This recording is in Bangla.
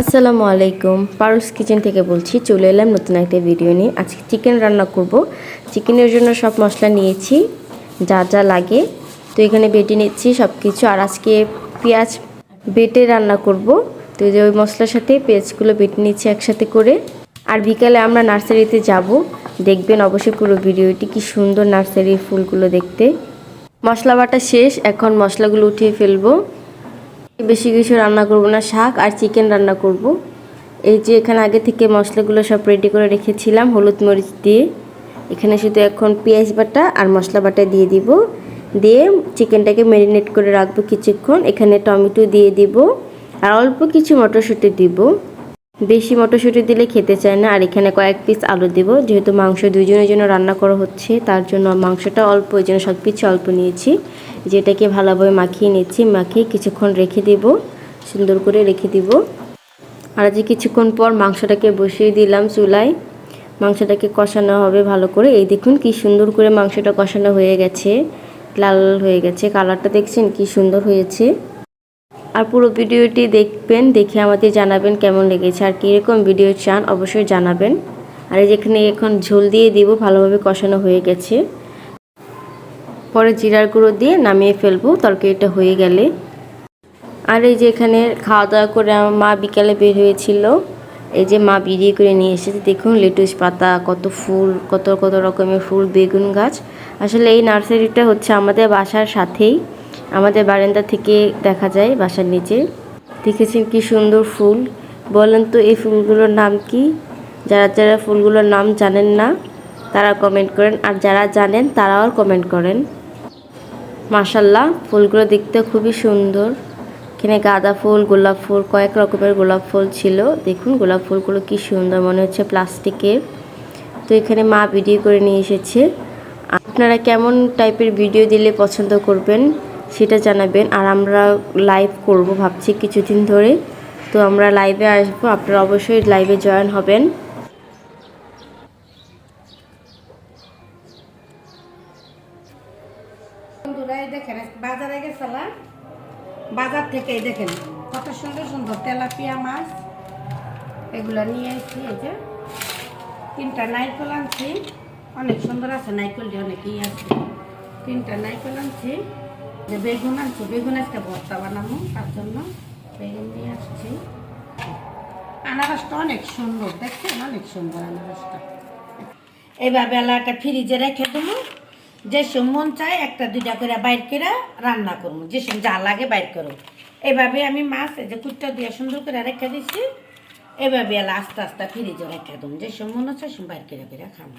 আসসালামু আলাইকুম। পারুলস কিচেন থেকে বলছি, চলে এলাম নতুন একটা ভিডিও নিয়ে। আজকে চিকেন রান্না করব। চিকেনের জন্য সব মশলা নিয়েছি, যা যা লাগে। তো এখানে বেটে নিচ্ছি সব কিছু আর আজকে পেঁয়াজ বেটে রান্না করব। তো যে ওই মশলার সাথে পেঁয়াজগুলো বেটে নিচ্ছি একসাথে করে। আর বিকালে আমরা নার্সারিতে যাব। দেখবেন অবশ্যই পুরো ভিডিওটি কি সুন্দর নার্সারির ফুলগুলো দেখতে। মশলা বাটা শেষ, এখন মশলাগুলো উঠিয়ে ফেলব। বেশি কিছু রান্না করব না, শাক আর চিকেন রান্না করব। এই যে এখানে আগে থেকে মশলাগুলো সব রেডি করে রেখেছিলাম, হলুদ মরিচ দিয়ে। এখানে শুধু এখন পেঁয়াজ বাটা আর মশলা বাটা দিয়ে দিব। দিয়ে চিকেনটাকে ম্যারিনেট করে রাখব কিছুক্ষণ। এখানে টমেটো দিয়ে দিব আর অল্প কিছু মটরশুঁটি দিব। বেশি মটরশুঁটি দিলে খেতে চায় না। আর এখানে কয়েক পিস আলু দেব। যেহেতু মাংস দুজনের জন্য রান্না করা হচ্ছে, তার জন্য মাংসটা অল্প, ওই জন্য সব কিছু অল্প নিয়েছি। যেটাকে ভালোভাবে মাখিয়ে নিচ্ছি, মাখিয়ে কিছুক্ষণ রেখে দেব, সুন্দর করে রেখে দিব। আর যে কিছুক্ষণ পর মাংসটাকে বসিয়ে দিলাম চুলায়। মাংসটাকে কষানো হবে ভালো করে। এই দেখুন কি সুন্দর করে মাংসটা কষানো হয়ে গেছে, লাল হয়ে গেছে। কালারটা দেখছেন কি সুন্দর হয়েছে। আর পুরো ভিডিওটি দেখবেন, দেখে আমাদের জানাবেন কেমন লেগেছে। আর কীরকম ভিডিও চান অবশ্যই জানাবেন। আর যেখানে এখন ঝোল দিয়ে দিব, ভালোভাবে কষানো হয়ে গেছে। পরে জিরার গুঁড়ো দিয়ে নামিয়ে ফেলব, তরকারিটা হয়ে গেলে। আর এই যে এখানে খাওয়া দাওয়া করে আমার মা বিকালে বের হয়েছিল, এই যে মা বিড়িয়ে করে নিয়ে এসেছে, দেখুন লেটুস পাতা, কত ফুল, কত কত রকমের ফুল, বেগুন গাছ। আসলে এই নার্সারিটা হচ্ছে আমাদের বাসার সাথেই, আমাদের বারান্দা থেকে দেখা যায় বাসার নিচে। দেখেছেন কি সুন্দর ফুল। বলেন তো এই ফুলগুলোর নাম কি? যারা যারা ফুলগুলোর নাম জানেন না, তারা কমেন্ট করেন। আর যারা জানেন, তারাও কমেন্ট করেন। মাশাল্লাহ ফুলগুলো দেখতে খুবই সুন্দর। এখানে গাঁদা ফুল, গোলাপ ফুল, কয়েক রকমের গোলাপ ফুল ছিল। দেখুন, গোলাপ ফুলগুলো কি সুন্দর, মনে হচ্ছে প্লাস্টিকের। তো এখানে মা ভিডিও করে নিয়ে এসেছে। আপনারা কেমন টাইপের ভিডিও দিলে পছন্দ করবেন, সেটা জানাবেন। আর আমরা লাইভ করব ভাবছি কিছুদিন ধরে। তো আমরা লাইভে আসব, আপনারা অবশ্যই লাইভে জয়েন হবেন। বন্ধুরা, এই দেখেন বাজারে গেছিলাম। বাজার থেকে দেখেন, কত সুন্দর সুন্দর তেলাপিয়া মাছ। এগুলা নিয়ে আসছি এই যে। তিনটা নাইকল আনছি। অনেক সুন্দর আছে নাইকলটি অনেকই আছে। তিনটা নাইকল আনছি। যে বেগুন আনছি, বেগুন আজকে ভর্তা বানাবো, তার জন্য বেগুন নিয়ে আসছি। আনারসটা অনেক সুন্দর, দেখছেন? অনেক সুন্দর আনারসটা। এবার বেলাটা ফ্রিজে রেখে দেবো। যে সব মন চায়, একটা, দুইটা করে বাইর করে রান্না করব। যেসব যা লাগে বাইর করব এভাবে আমি মাছ যে কুটটা দিয়ে সুন্দর করে রেখে দিচ্ছি এভাবে আস্তে আস্তে ফ্রিজে রেখে দেবো। যে সব মন সব বাইর করে করে খাব।